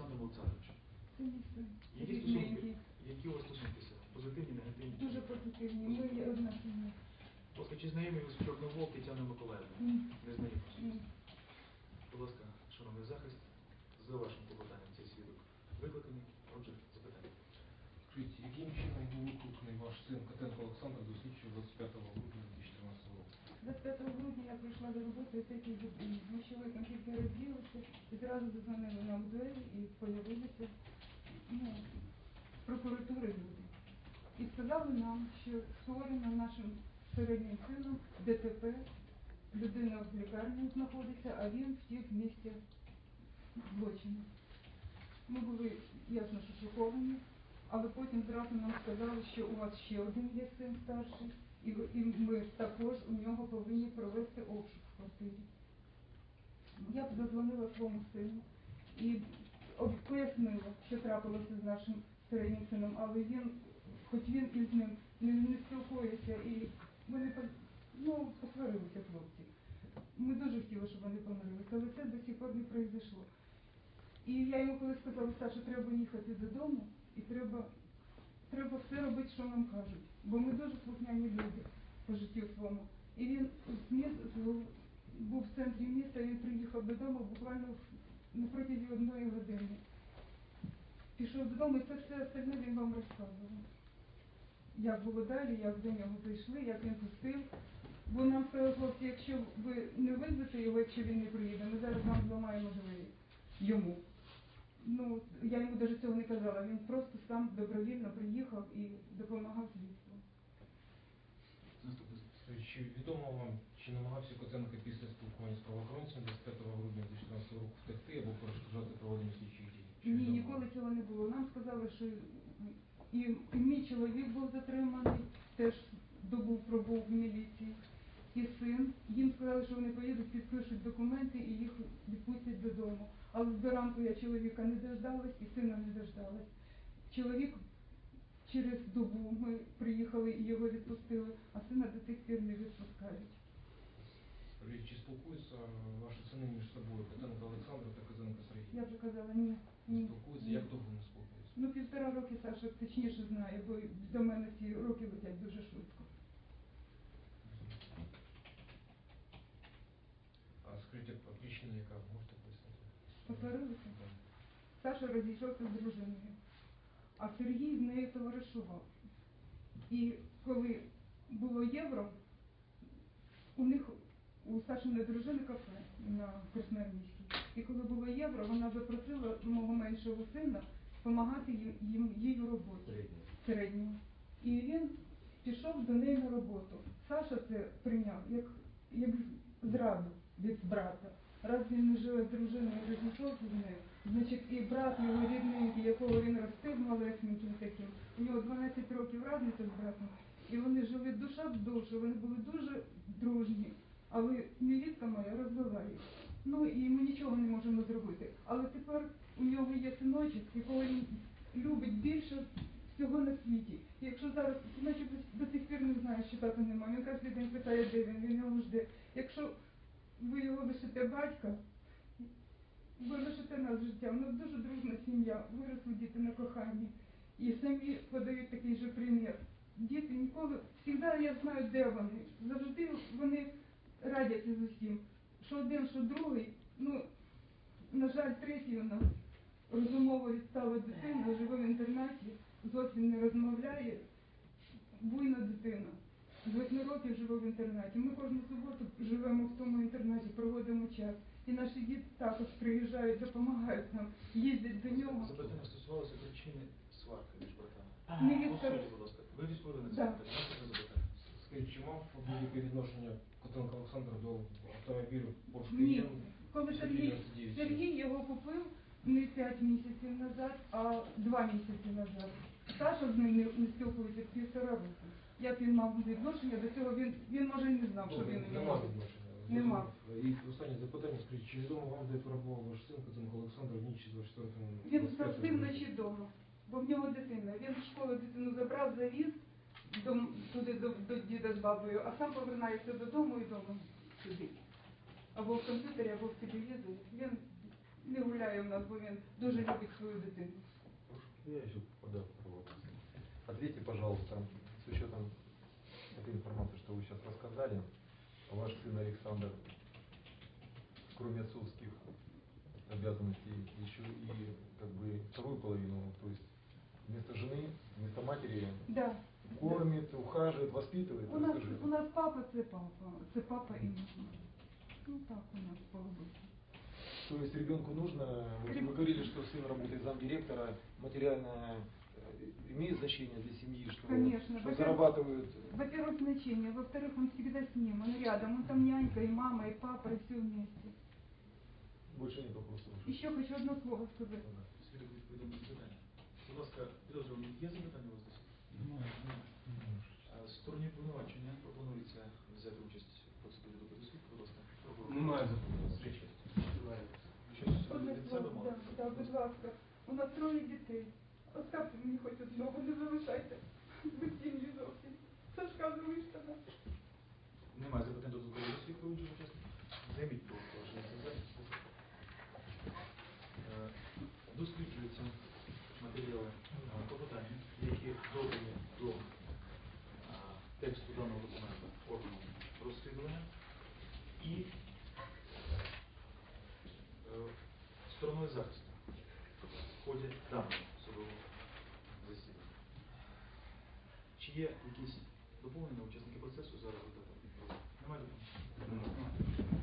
Олександром Олександровичем. Які стосунки, які у вас стосунки? Позитивні, негативні? Дуже позитивні. Ми є одна сім'я. Ласка, чи знайомі ви з Чорновол Тетяною Миколаївною? Не знайомі. Ні. Будь ласка, шановний захист, за вашим клопотанням цей свідок викликаний. Отже, запитання. Скажіть, яким чином був викликаний ваш син Котенко Олександр до слідчого 25 грудня 2014 року? 25 грудня я прийшла до роботи о 5 годині. Ми з чоловіком тільки розділися і зразу задзвонили нам в двері і появилися ну, прокуратури люди. І сказали нам, що створено нашим середнім сином ДТП, людина в лікарні знаходиться, а він втік в місті злочину. Ми були ясно, шоковані, але потім зразу нам сказали, що у вас ще один є син старший, і, ми також у нього повинні провести обшук в квартирі. Я б задзвонила своєму сину і пояснила, що трапилося з нашим середнім сином, але він, хоч він із ним не, не спілкується, і вони ну, посварилися хлопці. Ми дуже хотіли, щоб вони помирилися, але це до сих пор не произошло. І я йому коли сказала, Саша, треба їхати додому, і треба, треба все робити, що нам кажуть. Бо ми дуже слухняні люди по життю своєму. І він з міст, був в центрі міста, він приїхав додому буквально на протязі одної години. Пішов додому, і це все остальне він вам розказував. Як було далі, як до нього зайшли, як він пустив. Бо нам сказали, хлопці, якщо ви не визвете його, якщо він не приїде, ми зараз вам зламаємо двері йому. Ну, я йому навіть цього не казала, він просто сам добровільно приїхав і допомагав слідству. Наступне чи відомо вам, чи намагався Котенко після спілкування з правоохоронцями 25 грудня 2014 року втекти або перешкоджати проведенню слідчих дій? Чи Ні, відомо ніколи цього не було. Нам сказали, що і, і мій чоловік був затриманий, теж добу пробув в міліції, і син. Їм сказали, що вони поїдуть, підпишуть документи і їх відпустять додому. Але до ранку я чоловіка не дождалась і сина не дождалась. Чоловік через добу ми приїхали і його відпустили, а сина до тих пір не відпускають. Чи спілкуються ваші сини між собою, Котенко Олександр та Котенко Сергій? Я вже казала, ні. Не ні, спілкуються? Як довго не спілкуються? Ну, півтора роки Саша точніше знає, бо до мене ці роки летять дуже швидко. А а причина яка, можете пояснити? Посварилися? Саша розійшовся з дружиною, а Сергій з нею товаришував. І коли було євро, у них у Сашиної дружини кафе на Красноармійській. І коли було євро, вона запросила мого меншого сина допомагати їм, їм їй у роботі середньому. І він пішов до неї на роботу. Саша це прийняв як, як зраду від брата. Раз він не живе з дружиною, розійшовся з нею, значить і брат його рідненький, якого він ростив малесеньким таким, у нього 12 років разниця з братом, і вони жили душа в душу, вони були дуже дружні. Але мілітка моя розвела їх. Ну і ми нічого не можемо зробити. Але тепер у нього є синочок, якого він любить більше всього на світі. І якщо зараз синочок до сих пір не знає, що тата немає, він кожен день питає, де він, він ви його лишите батька, ви лишите нас життя. У нас дуже дружна сім'я, виросли діти на коханні. І самі подають такий же примір. Діти ніколи, завжди я знаю, де вони. Завжди вони радяться з усім. Що один, що другий. Ну, на жаль, третій у нас розумово відстала дитина, живе в інтернаті, зовсім не розмовляє. Буйна дитина. З восьми років живе в інтернаті. Ми кожну суботу живемо в тому інтернаті, проводимо час. І наші діти також приїжджають, допомагають нам, їздять до нього. Запитання стосувалося причини сварки між братами. Не По будь ласка. Ви відповіли на це Да. Запитання. Скажіть, чи мав будь-яке відношення Котенко Олександр до автомобілю Porsche Ні. Коли Сергій, Сергій його купив не 5 місяців назад, а 2 місяці назад. Саша з ним не, не спілкується півтора року. Як він мав відношення до цього, він, він може і не знав, що Ну, він Нема мав. Нема. І останнє запитання, скажіть, чи відомо вам, де перебував ваш син Котенко Олександр в ніч з 24 на Він 25 завжди вночі вдома, бо в нього дитина. Він в школу дитину забрав, завіз до, туди до, до діда з бабою, а сам повернається додому і вдома сидить. Або в комп'ютері, або в телевізорі. Він не гуляє в нас, бо він дуже любить свою дитину. Обязанностей, еще и как бы вторую половину, то есть вместо жены, вместо матери Да. кормит, ухаживает, воспитывает. У нас, у нас папа це папа, це папа мама. Ну так у нас получилось. То есть ребенку нужно, вот вы говорили, что сын работает замдиректора, материальное э, имеет значение для семьи, что, Конечно, что во-первых, зарабатывают Во-первых, значение, во-вторых, он всегда с ним, он рядом, он там нянька, и мама, и папа, и все вместе. Больше нет вопросов. Еще хочу одно слово сказать. Свідок відповідає на запитання. Будь ласка, підозрювані, є запитання у вас десь? А З сторони обвинувачення пропонується взяти участь в процедурі допиту свідка, будь ласка. Немає. Щось Одне слово, да, да, будь ласка. У нас троє дітей. Оставте мені хоч одного, не залишайте. Клопотання, які додані до тексту даного документа органом розслідування і стороною захисту в ході судового засідання. Чи є якісь доповнення учасники процесу за результатами? Немає доповнень?